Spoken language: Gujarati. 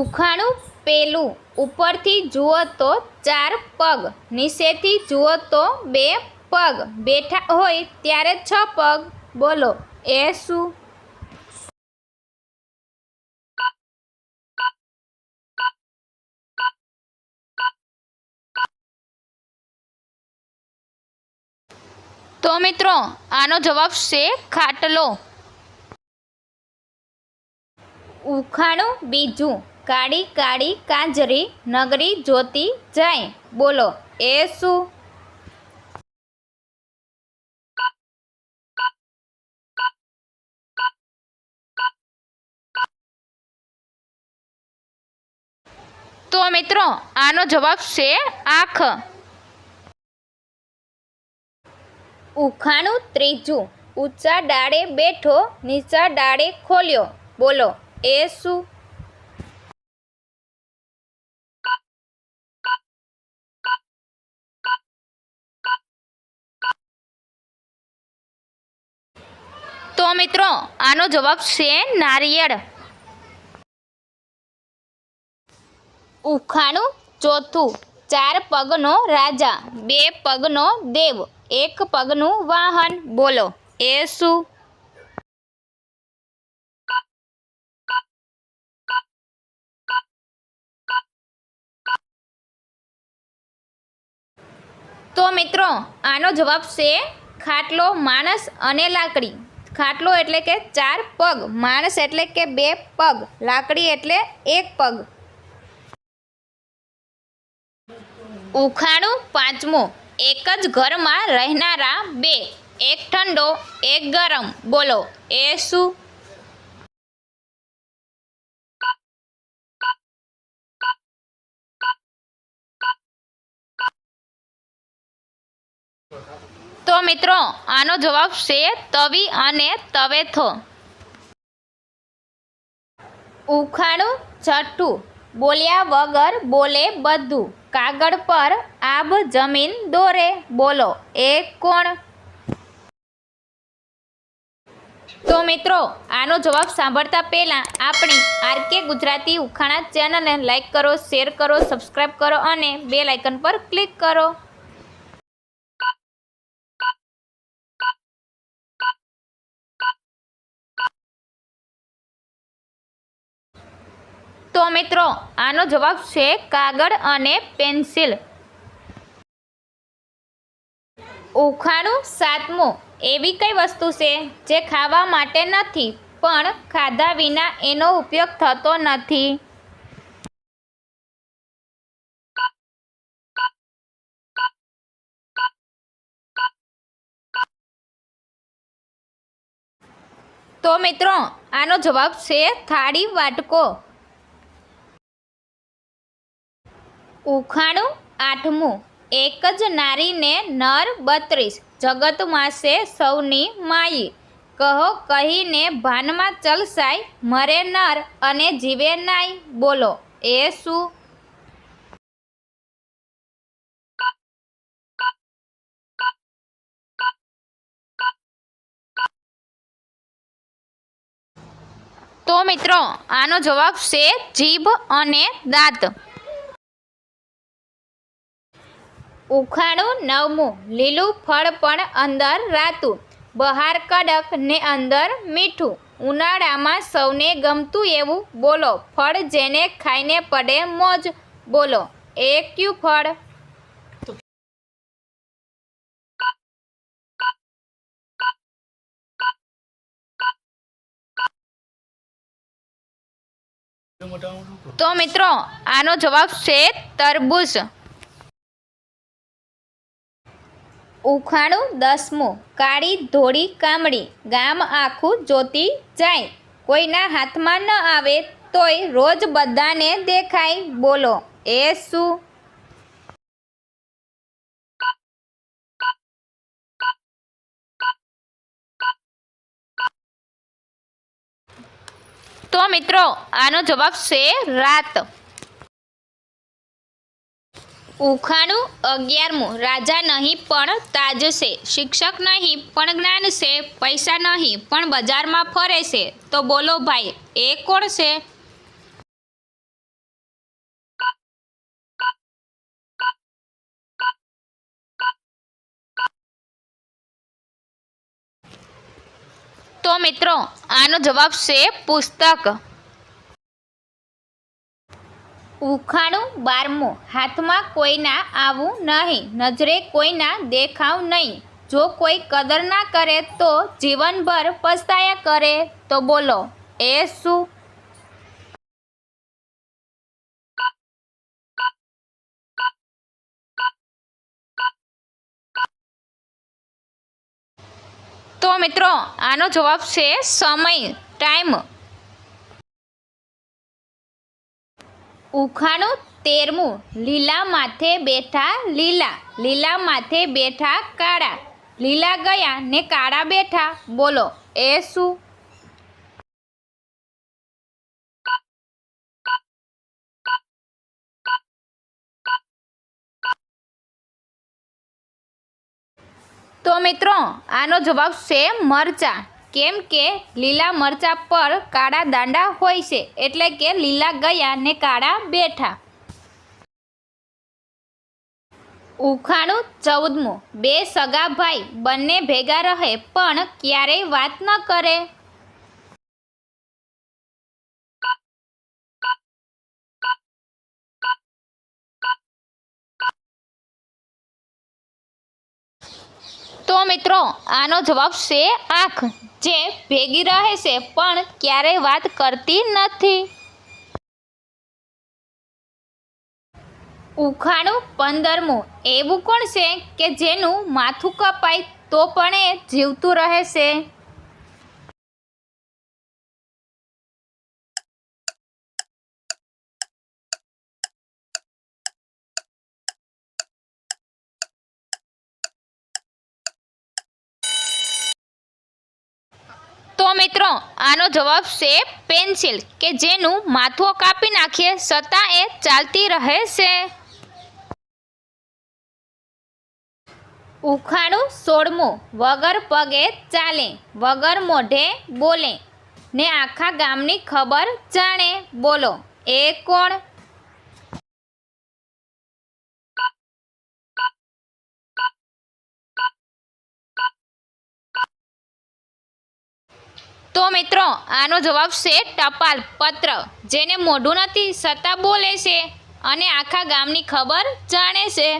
ઉખાણું પેલું. ઉપરથી જુઓ તો ચાર પગ. નીચેથી જુઓ તો બે પગ. બેઠા હોય ત્યારે છ પગ. બોલો, એ શું? તો મિત્રો, આનો જવાબ છે ખાટલો. ઉખાણું બીજું. કાળી કાળી કાંજરી નગરી જોતી જાય. બોલો એ શું? તો મિત્રો આનો જવાબ છે આંખ. ઉખાણું ત્રીજું. ઊંચા ડાળે બેઠો નીચા ડાળે ખોલ્યો. બોલો એ શું? તો મિત્રો, આનો જવાબ છે નારિયેળ. ઉખાણું ચોથું, ચાર પગનો રાજા, બે પગનો દેવ, એક પગનું વાહન. બોલો, એ શું? તો મિત્રો, આનો જવાબ છે ખાટલો માણસ અને લાકડી. ખાટલો એટલે કે ચાર પગ, માણસ એટલે કે બે પગ, લાકડી એટલે એક પગ. ઉખાણું પાંચમું, એક જ ઘરમાં રહેનારા બે, એક ઠંડો, એક ગરમ, બોલો, એ શું? તો મિત્રો, આનો જવાબ છે તવી અને તવેથો. ઉખાણું છઠ્ઠું બોલ્યા વગર બોલે બધું. કાગળ પર આબ જમીન દોરે. બોલો, એ કોણ? તો મિત્રો, આનો જવાબ સાંભળતા પહેલાં આપણી આરકે ગુજરાતી ઉખાણા ચેનલને લાઈક કરો, શેર કરો સબસ્ક્રાઈબ કરો અને બે લાઇકન પર ક્લિક કરો. તો મિત્રો, આનો જવાબ છે કાગળ અને પેન્સિલ. ઉખાણું સાતમું, એવી કઈ વસ્તુ છે જે ખાવા માટે નથી, પણ ખાધા વિના એનો ઉપયોગ થતો નથી? તો મિત્રો, આનો જવાબ છે થાળી વાટકો. ઉખાણું આઠમું, એક જ નારીને નર બત્રીસ જગતમાં છે સૌની માઈ કહો, કહીને ભાનમાં ચલસાય, મરે નર અને જીવે નાય. બોલો, એ શું? તો મિત્રો, આનો જવાબ છે જીભ અને દાંત. ઉખાણું નવમું. લીલું ફળ પણ અંદર રાતું. બહાર કડક ને અંદર મીઠું. ઉનાળામાં સૌને ગમતું એવું બોલો. ફળ જેને ખાઈને પડે મોજ, બોલો. એ ક્યુ ફળ? તો મિત્રો, આનો જવાબ છે તરબૂચ ઉખાણું, દસમું, કાળી, ધોળી કામડી ગામ આખું જોતી જાય. કોઈના હાથમાં ન આવે તોય રોજ બધાને દેખાય બોલો, એ શું? તો મિત્રો, આનો જવાબ છે રાત. ઉખાણું અગિયારમું. રાજા નહીં, પણ તાજ છે શિક્ષક નહીં, પણ જ્ઞાન છે પૈસા નહીં, પણ બજારમાં ફરે છે તો બોલો ભાઈ, એ કોણ છે? તો મિત્રો, આનો જવાબ છે પુસ્તક. ઉખાણું બારમું. હાથમાં કોઈના આવું નહીં. નજરે કોઈના દેખાવ નહીં. જો કોઈ કદર ના કરે તો જીવનભર પસ્તાયા કરે તો બોલો, એ શું? તો મિત્રો, આનો જવાબ છે સમય, ટાઈમ. ઉખાણું તેરમું. લીલા માથે બેઠા લીલા. લીલા માથે બેઠા કાળા. લીલા ગયા ને કાળા બેઠા. બોલો, એ શું? તો મિત્રો, આનો જવાબ છે મરચા. કેમ કે લીલા મરચા પર કાળા દાંડા હોય છે એટલે કે લીલા ગયા ને કાળા બેઠા. ઉખાણું ચૌદમું. બે સગા ભાઈ બંને ભેગા રહે પણ ક્યારેય વાત ન કરે. તો મિત્રો, આનો જવાબ છે આંખ. જે ભેગી રહે છે, પણ ક્યારેય વાત કરતી નથી. ઉખાણું પંદરમું. એવું કોણ છે કે જેનું માથું કપાય તો પણ એ જીવતું રહે છે? તો મિત્રો, આનો જવાબ છે પેન્સિલ, કે જેનું માથું કાપી નાખીએ છતાં એ ચાલતી રહે છે. ઉખાણું સોળમું, વગર પગે ચાલે, વગર મોઢે બોલે, ને આખા ગામની ખબર જાણે, બોલો, એ કોણ? તો મિત્રો, આનો જવાબ છે ટપાલ પત્ર જેને મોઢું નથી છતાં બોલે છે અને આખા ગામની ખબર જાણે છે.